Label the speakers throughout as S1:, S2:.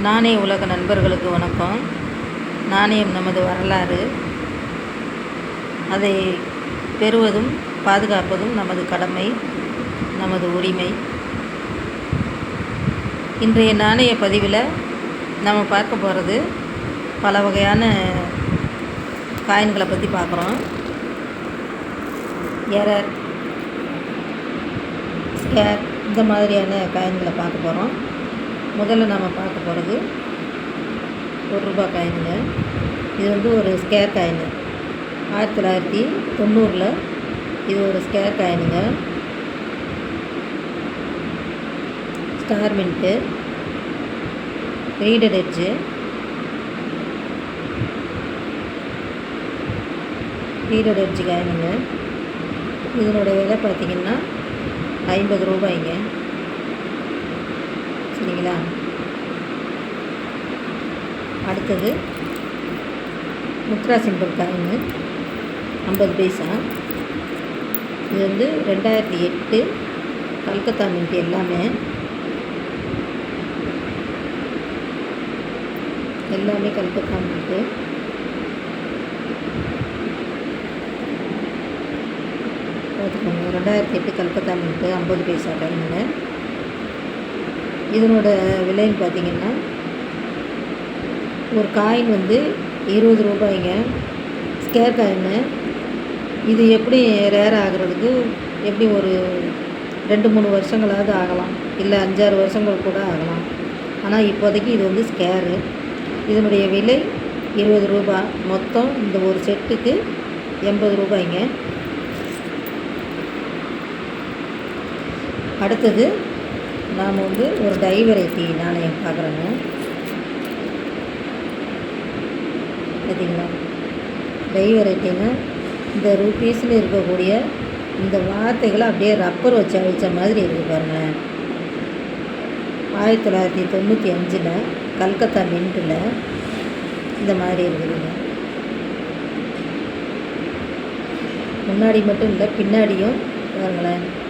S1: நாணய உலக நண்பர்களுக்கு வணக்கம். நாணயம் நமது வரலாறு. அதை பெறுவதும் பாதுகாப்பதும் நமது கடமை நமது உரிமை. இன்றைய நாணய பதிவில் நம்ம பார்க்க போகிறது பல வகையான காயின்களை பற்றி பார்க்குறோம். எரர் ஸ்கேர் இந்த மாதிரியான காயின்களை பார்க்க போகிறோம் முதல்ல நம்ம பார்க்க போகிறது ஒரு ரூபா காயினுங்க இது வந்து ஒரு ஸ்கேர் காயினு ஆயிரத்தி தொள்ளாயிரத்தி தொண்ணூறில் இது ஒரு square காயினுங்க star mint reeded edge reeded edge காயினுங்க இதனோட விலை பார்த்திங்கன்னா ஐம்பது ரூபாய்ங்க. சரிங்களா அடுத்தது முத்ரா சிம்பிள் காயின் ஐம்பது பைசா. இது வந்து ரெண்டாயிரத்தி எட்டு கல்கத்தா மின்ட் எல்லாமே. எல்லாமே கல்கத்தா மின்ட்டு பார்த்துக்கோங்க ரெண்டாயிரத்தி எட்டு கல்கத்தா மின்ட்டு ஐம்பது பைசா காயினுங்க இதனோட விலைன்னு பார்த்தீங்கன்னா ஒரு காயின் வந்து இருபது ரூபாய்ங்க. ஸ்கேர் காயின்னு இது எப்படி ரேர் ஆகிறதுக்கு எப்படி ஒரு ரெண்டு மூணு வருஷங்களாவது ஆகலாம். இல்லை அஞ்சாறு வருஷங்கள் கூட ஆகலாம். ஆனால் இப்போதைக்கு இது வந்து ஸ்கேரு இதனுடைய விலை இருபது ரூபா. மொத்தம் இந்த ஒரு செட்டுக்கு எண்பது ரூபாய்ங்க. அடுத்தது நாம் வந்து ஒரு டை வெரைட்டி நாணயம் பார்க்குறோங்க. பார்த்தீங்களா? டை இந்த ரூபீஸில் இருக்கக்கூடிய இந்த வார்த்தைகளை அப்படியே ரப்பர் வச்சு அழிச்ச மாதிரி இருக்குது பாருங்களேன். ஆயிரத்தி தொள்ளாயிரத்தி தொண்ணூற்றி அஞ்சில் கல்கத்தா மின்ட்டில் இந்த மாதிரி இருக்குதுங்க. முன்னாடி மட்டும் இல்லை பின்னாடியும் பாருங்களேன்.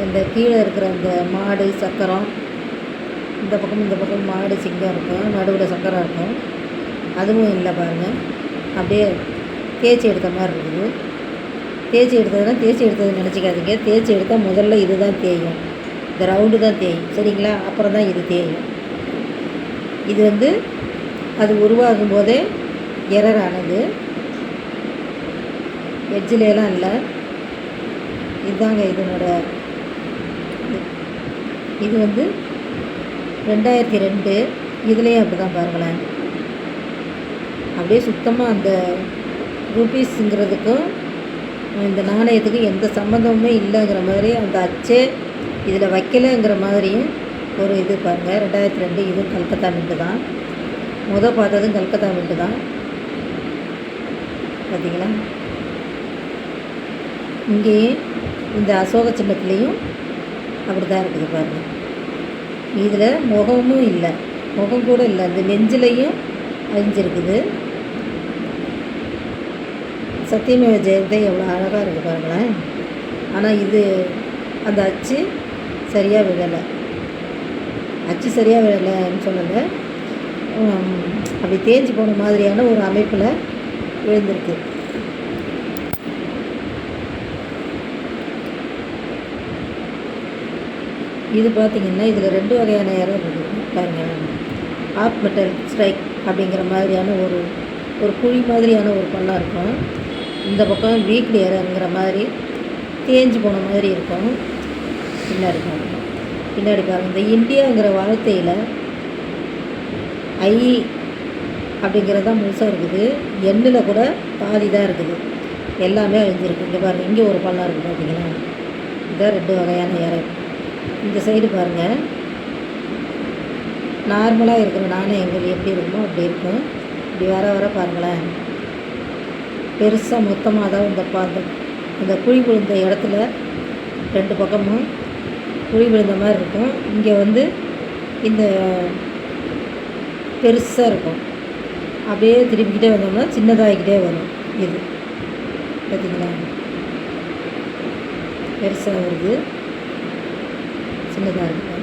S1: இந்த கீழே இருக்கிற அந்த மாடு சக்கரம் இந்த பக்கம் இந்த பக்கம் மாடு சிங்கம் இருக்கும் நடுவில் சக்கரம் இருக்கும். அதுவும் இல்லை பாருங்கள் அப்படியே தேய்ச்சி எடுத்த மாதிரி இருக்குது. தேய்ச்சி எடுத்ததுன்னா தேய்ச்சி எடுத்தது நினச்சிக்காதீங்க. தேய்ச்சி எடுத்தால் முதல்ல இது தான் தேயும். இந்த ரவுண்டு தான் தேயும். சரிங்களா? அப்புறம் தான் இது தேயும். இது வந்து அது உருவாகும் போதே எரர் ஆனது. எட்ஜிலேலாம் இல்லை. இதுதாங்க இதனோட இது வந்து ரெண்டாயிரத்தி ரெண்டு. இதுலேயும் அப்படி தான் பாருங்களேன். அப்படியே சுத்தமாக அந்த ருபீஸுங்கிறதுக்கும் இந்த நாணயத்துக்கும் எந்த சம்மந்தமுமே இல்லைங்கிற மாதிரி அந்த அச்சே இதில் வைக்கலைங்கிற மாதிரியும் ஒரு இது பாருங்கள் ரெண்டாயிரத்தி ரெண்டு இதுவும் கல்கத்தா மின்ட்டு தான். முத பார்த்ததும் கல்கத்தா மின்ட்டு தான். பார்த்தீங்களா இங்கேயும் இந்த அசோக சின்னத்துலேயும் அப்படி தான் இருக்குது பாருங்கள் இதில் முகமும் இல்லை. முகம் கூட இல்லை. இந்த நெஞ்சிலையும் அழிஞ்சிருக்குது. சத்தியமேவ ஜெயந்தே எவ்வளோ அழகாக இருக்குது பாருங்களேன். ஆனால் இது அந்த அச்சு சரியாக விழலை. அச்சு சரியாக விழலைன்னு சொல்லலை. அப்படி தேஞ்சு போன மாதிரியான ஒரு அமைப்பில் விழுந்திருக்கு. இது பார்த்திங்கன்னா இதில் ரெண்டு வகையான எரர் இருக்குது பாருங்கள் ஆப் மெட்டல் ஸ்ட்ரைக் அப்படிங்கிற மாதிரியான ஒரு ஒரு குழி மாதிரியான ஒரு பள்ளம் இருக்கும். இந்த பக்கம் வீக்லி எரருங்கிற மாதிரி தேஞ்சு போன மாதிரி இருக்கும். பின்னாடி பாருங்க. பின்னாடி பாருங்கள் இந்த இந்தியாங்கிற வார்த்தையில் ஐ அப்படிங்கிறது தான் முழுசாக இருக்குது. எண்ணில் கூட பாதி தான் இருக்குது. எல்லாமே அழிஞ்சிருக்கு. இங்கே பாருங்கள் இங்கே ஒரு பள்ளம் இருக்குது பார்த்தீங்களா இதான் ரெண்டு வகையான எரர் இந்த சைடு பாருங்கள் நார்மலாக இருக்கிற நாணயங்கள் எப்படி இருக்குமோ அப்படி இருக்கும். இப்படி வர வர பாருங்களேன். பெருசாக மொத்தமாக தான் இந்த பா அந்த குழி விழுந்த இடத்துல ரெண்டு பக்கமும் குழி விழுந்த மாதிரி இருக்கும். இங்கே வந்து இந்த பெருசாக இருக்கும். அப்படியே திரும்பிக்கிட்டே வந்தோம்னா சின்னதாகிக்கிட்டே வரும் இது. பார்த்தீங்களா பெருசாக வருது. சின்னதாக இருக்குது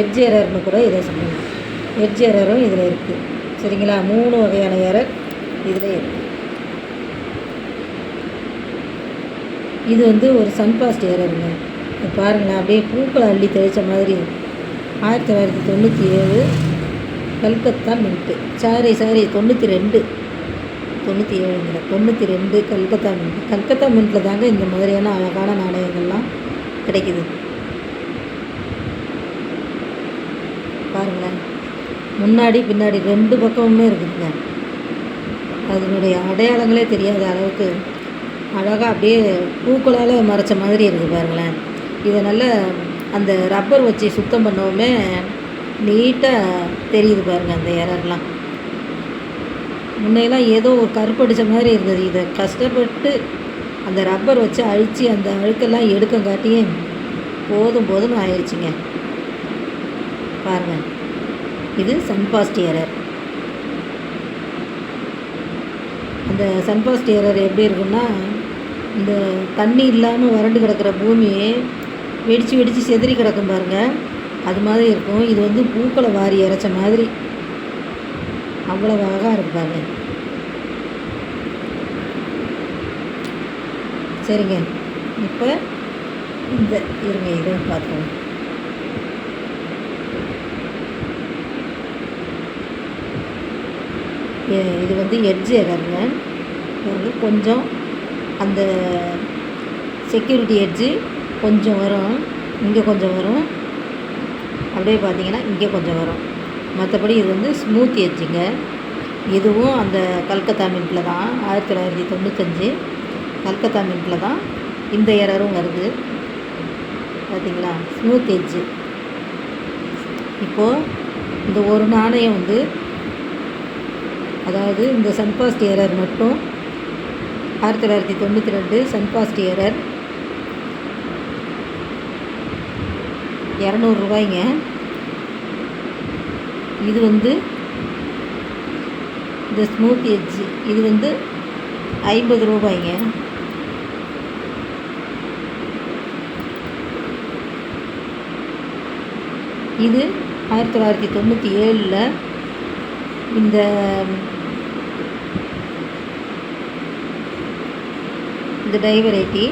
S1: எட்ஜ் எரர்னு கூட இதை சொல்லலாம். எட்ஜ் எரரும் இதில் இருக்குது சரிங்களா? மூணு வகையான எரர் இதில் இருக்குது இது வந்து ஒரு சன்பாஸ்ட் எரருங்க பாருங்களேன். அப்படியே பூக்களை அள்ளி தெளித்த மாதிரி. ஆயிரத்தி தொள்ளாயிரத்தி தொண்ணூற்றி ஏழு கல்கத்தா மின்ட்டு சாரி சாரி தொண்ணூற்றி ரெண்டு தொண்ணூற்றி ஏழுங்கிற தொண்ணூற்றி ரெண்டு கல்கத்தா மின்ட் கல்கத்தா மின்ட்டில் தாங்க இந்த மாதிரியான அழகான நாணயங்கள்லாம் கிடைக்குது. பாருங்களேன். முன்னாடி பின்னாடி ரெண்டு பக்கமுமே இருக்குதுங்க. அதனுடைய அடையாளங்களே தெரியாத அளவுக்கு அழகாக அப்படியே பூக்களால் மறைச்ச மாதிரி இருக்குது பாருங்களேன். இதை நல்ல அந்த ரப்பர் வச்சு சுத்தம் பண்ணவுமே நீட்டாக தெரியுது பாருங்கள் அந்த எரர்லாம். முன்னையெல்லாம் ஏதோ ஒரு கருப்படித்த மாதிரி இருந்தது. இதை கஷ்டப்பட்டு அந்த ரப்பர் வச்சு அழித்து அந்த அழுக்கெல்லாம் எடுக்க காட்டியே போதும் போதும்னு ஆயிடுச்சுங்க பாருங்கள் இது சன்பாஸ்ட் எரர். அந்த சன்பாஸ்ட் எரர் எப்படி இருக்குன்னா இந்த தண்ணி இல்லாமல் வறண்டு கிடக்கிற பூமி வெடித்து வெடித்து செதறி கிடக்கும் பாருங்கள் அது மாதிரி இருக்கும். இது வந்து பூக்களை வாரி இறைச்ச மாதிரி. அவ்வளோ அழகாக இருப்பாங்க பாருங்க சரிங்க. இப்போ இந்த இருங்க இதை பார்த்துக்கோங்க. இது வந்து எட்ஜ் எரருங்க வந்து கொஞ்சம் அந்த செக்யூரிட்டி எட்ஜு கொஞ்சம் வரும் இங்கே கொஞ்சம் வரும். அப்படியே பார்த்தீங்கன்னா இங்கே கொஞ்சம் வரும். மற்றபடி இது வந்து ஸ்மூத் எட்ஜுங்க இதுவும் அந்த கல்கத்தா மின்ட்டில் தான் ஆயிரத்தி தொள்ளாயிரத்தி தொண்ணூத்தஞ்சு. கல்கத்தா மின்ட்டில் தான் இந்த எரரும் வருது. பார்த்தீங்களா ஸ்மூத் எட்ஜு இப்போது இந்த ஒரு நாணயம் வந்து அதாவது இந்த சன்பாஸ்ட் எரர் மட்டும் ஆயிரத்தி தொள்ளாயிரத்தி தொண்ணூற்றி ரெண்டு சன்பாஸ்ட் எரர் இரநூறுபாய்ங்க இது வந்து இந்த ஸ்மூத் எட்ஜ் இது வந்து ஐம்பது ரூபாய்ங்க. இது ஆயிரத்தி தொள்ளாயிரத்தி தொண்ணூற்றி ஏழில் இந்த இந்த டைவரைட்டி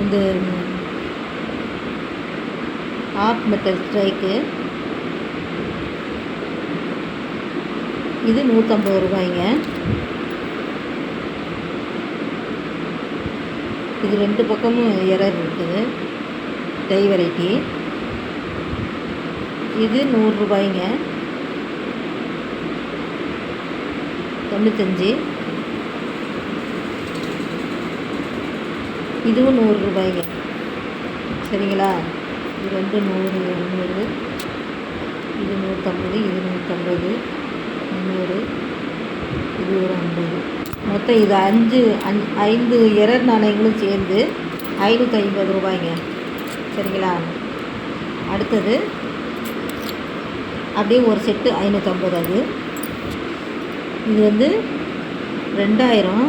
S1: இந்த ஆப் மெட்டல் ஸ்ட்ரைக்கு இது நூற்றம்பது ரூபாய்ங்க. இது ரெண்டு பக்கமும் எரர் இருக்குது டை வெரைட்டி இது நூறுரூபாய்ங்க தொண்ணூத்தஞ்சு. இதுவும் நூறு ரூபாய்ங்க. சரிங்களா? இது ரெண்டு நூறு இரநூறு இது நூற்றம்பது இது நூற்றம்பது முந்நூறு. இது ஒரு ஐம்பது. மொத்தம் இது அஞ்சு அஞ் ஐந்து எரர் நாணயங்களும் சேர்ந்து ஐநூற்றி ஐம்பது ரூபாய்ங்க. சரிங்களா? அடுத்தது அப்படியே ஒரு செட்டு ஐநூற்றம்பது அது. இது வந்து ரெண்டாயிரம்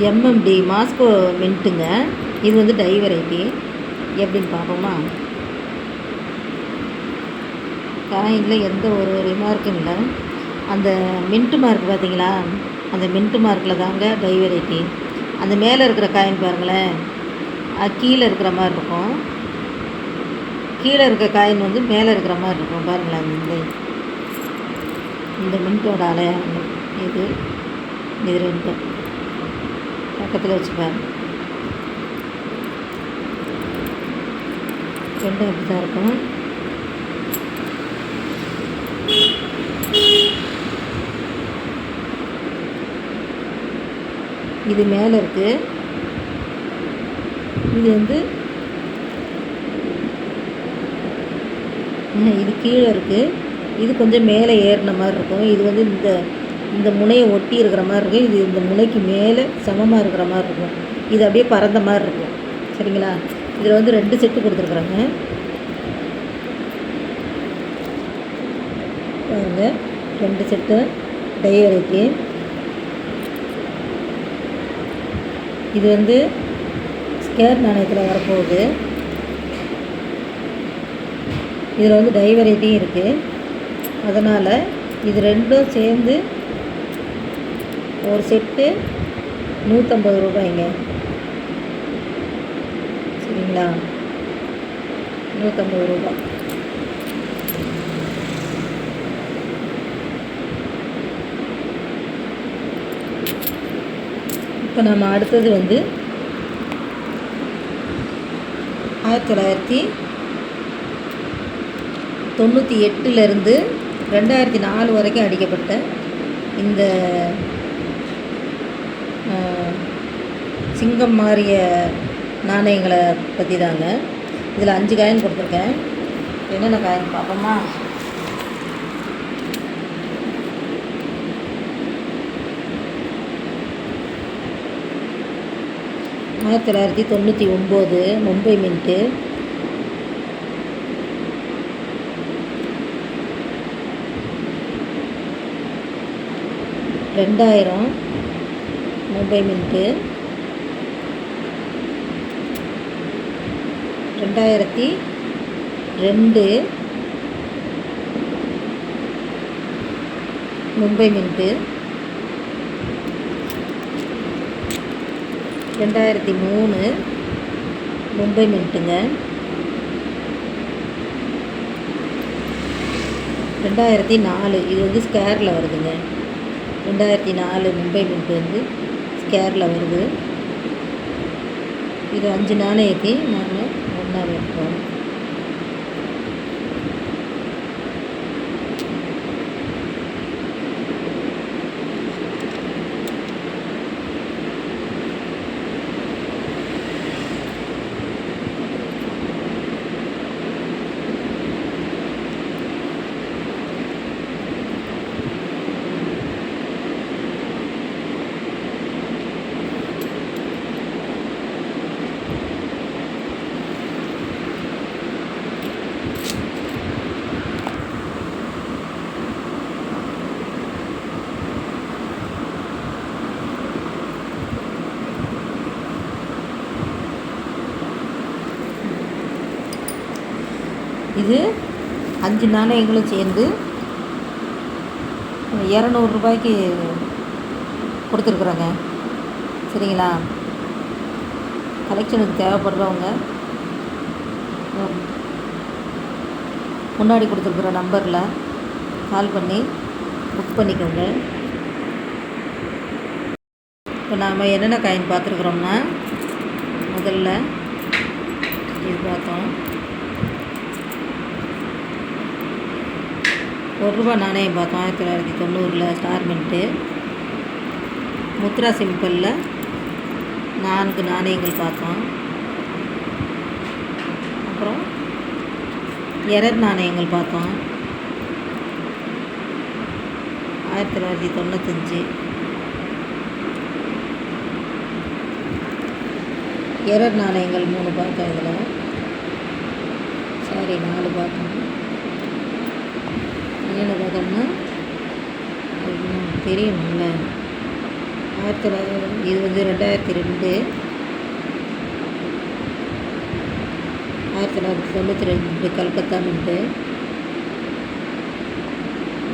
S1: எம்எம்டி மாஸ்கோ மின்ட்டுங்க. இது வந்து டை வெரைட்டி. எப்படின்னு பார்ப்போமா? காயினில் எந்த ஒரு ரிமார்க்கும் இல்லை. அந்த மின்ட்டு மார்க் பார்த்தீங்களா அந்த மின்ட்டு மார்க்கில் தாங்க டை வெரைட்டி. அந்த மேலே இருக்கிற காயின் பாருங்களேன். அது கீழே இருக்கிற மாதிரி இருக்கும். கீழே இருக்க காயின் வந்து மேலே இருக்கிற மாதிரி இருக்கும். பாருங்களேன் இந்த இந்த மின்ட்டோட அலையாளம் இது இது ரெண்டும் பக்கத்தில் வச்சுப்பேன் ரெண்டும் அப்படி தான் இருக்கும். இது மேலே இருக்குது இது வந்து இது கீழே இருக்குது இது கொஞ்சம் மேலே ஏறின மாதிரி இருக்கும். இது வந்து இந்த இந்த முனையை ஒட்டி இருக்கிற மாதிரி இருக்கும். இது இந்த முனைக்கு மேலே சமமாக இருக்கிற மாதிரி இருக்கும். இது அப்படியே பறந்த மாதிரி இருக்கும். சரிங்களா? இதில் வந்து ரெண்டு செட்டு கொடுத்துருக்குறாங்க. பாருங்க. ரெண்டு செட்டு டை இது வந்து ஸ்கேர் நாணயத்தில் வரப்போகுது. இதில் வந்து டைவரைட்டியும் இருக்குது அதனால் இது ரெண்டும் சேர்ந்து ஒரு செட்டு நூற்றம்பது ரூபாய்ங்க. சரிங்களா? நூற்றம்பது ரூபாய். இப்போ நம்ம அடுத்தது வந்து ஆயிரத்தி தொள்ளாயிரத்தி தொண்ணூற்றி எட்டுலேருந்து ரெண்டாயிரத்தி நாலு வரைக்கும் அடிக்கப்பட்ட இந்த சிங்கம் மாறிய நாணயங்களை பற்றி தாங்க இதில் அஞ்சு காயின் கொடுத்துருக்கேன். என்னென்ன காயின் பார்ப்போமா? ஆயிரத்தி தொள்ளாயிரத்தி தொண்ணூற்றி ஒம்பது மும்பை மின்ட்டு. ரெண்டாயிரம். மும்பை மின்ட்டு ரெண்டாயிரத்தி ரெண்டு. மும்பை மின்ட்டு ரெண்டாயிரத்தி மூணு. மும்பை மின்ட்டுங்க ரெண்டாயிரத்தி நாலு. இது வந்து ஸ்கேரில் வருதுங்க. ரெண்டாயிரத்தி நாலு மும்பை மின்ட் வந்து ஸ்கேரில் வருது. இது அஞ்சு நாணயத்தையும் நாங்கள் ஒன்றா வைப்போம் இது அஞ்சு நாணயங்களும் சேர்ந்து இரநூறுபாய்க்கு கொடுத்துருக்குறோங்க. சரிங்களா? கலெக்ஷனுக்கு தேவைப்படுறவங்க முன்னாடி கொடுத்துருக்குற நம்பரில் கால் பண்ணி புக் பண்ணிக்கோங்க. இப்போ நாம் என்னென்ன காயின் பார்த்துருக்குறோம்னா முதல்ல இது பார்த்தோம். ஒரு ரூபா நாணயம் பார்த்தோம் ஆயிரத்தி தொள்ளாயிரத்தி தொண்ணூறில் ஸ்டார் மின்ட்டு முத்ரா சிம்பிளில் நான்கு நாணயங்கள் பார்த்தோம் அப்புறம் எரர் நாணயங்கள் பார்த்தோம் ஆயிரத்தி தொள்ளாயிரத்தி தொண்ணூத்தஞ்சு. எரர் நாணயங்கள் மூணு பார்த்தோம் இதில். சாரி நாலு பார்த்தோம் என்னென்ன பார்த்தோம்னா தெரியும் ஆயிரத்தி தொள்ளாயிரத்தி இது வந்து ரெண்டாயிரத்தி ரெண்டு. ஆயிரத்தி தொள்ளாயிரத்தி தொண்ணூற்றி ரெண்டு கல்கத்தா மின்ட்டு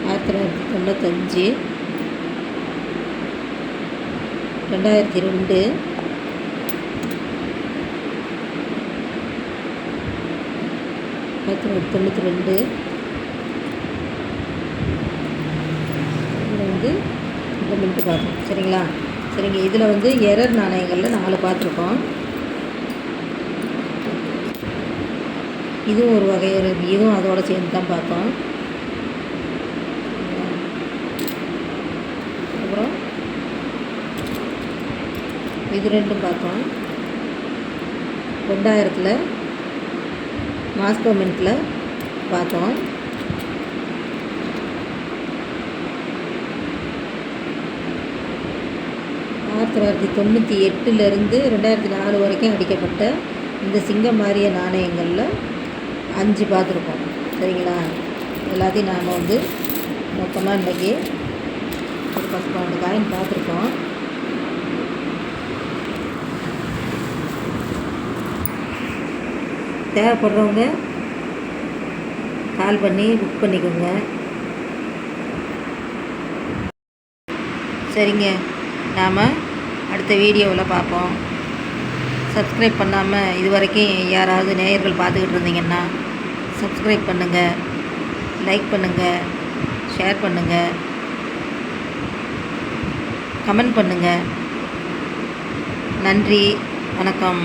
S1: ஆயிரத்தி தொள்ளாயிரத்தி தொண்ணூத்தஞ்சு. ரெண்டாயிரத்தி ரெண்டு. ஆயிரத்தி தொள்ளாயிரத்தி தொண்ணூற்றி ரெண்டு இதில் வந்து இந்த மின்ட்டு பார்ப்போம். சரிங்களா? சரிங்க. இதில் வந்து எரர் நாணயங்களில் நாலு பார்த்துருக்கோம். இதுவும் ஒரு வகை இதுவும் அதோட சேர்ந்து தான் பார்த்தோம் அப்புறம் இது ரெண்டும் பார்த்தோம் ரெண்டாயிரத்தில் மாஸ்கோ மின்ட்டில் பார்த்தோம் ஆயிரத்தி தொள்ளாயிரத்தி தொண்ணூற்றி எட்டுலேருந்து ரெண்டாயிரத்தி நாலு வரைக்கும் அடிக்கப்பட்ட இந்த சிங்கம் மாறிய நாணயங்களில் அஞ்சு பார்த்துருக்கோம். சரிங்களா? எல்லாத்தையும் நாம் வந்து மொத்தமாக இன்றைக்கி ஒரு பத்து பன்னெண்டு காயின் பார்த்துருக்கோம். தேவைப்படுறவங்க கால் பண்ணி புக் பண்ணிக்கோங்க. சரிங்க. நாம் அடுத்த வீடியோவில் பார்ப்போம். சப்ஸ்கிரைப் பண்ணாமல் இது வரைக்கும் யாராவது நேயர்கள் பார்த்துக்கிட்டு இருந்தீங்கன்னா சப்ஸ்கிரைப் பண்ணுங்கள் லைக் பண்ணுங்கள் ஷேர் பண்ணுங்கள் கமெண்ட் பண்ணுங்கள் நன்றி வணக்கம்.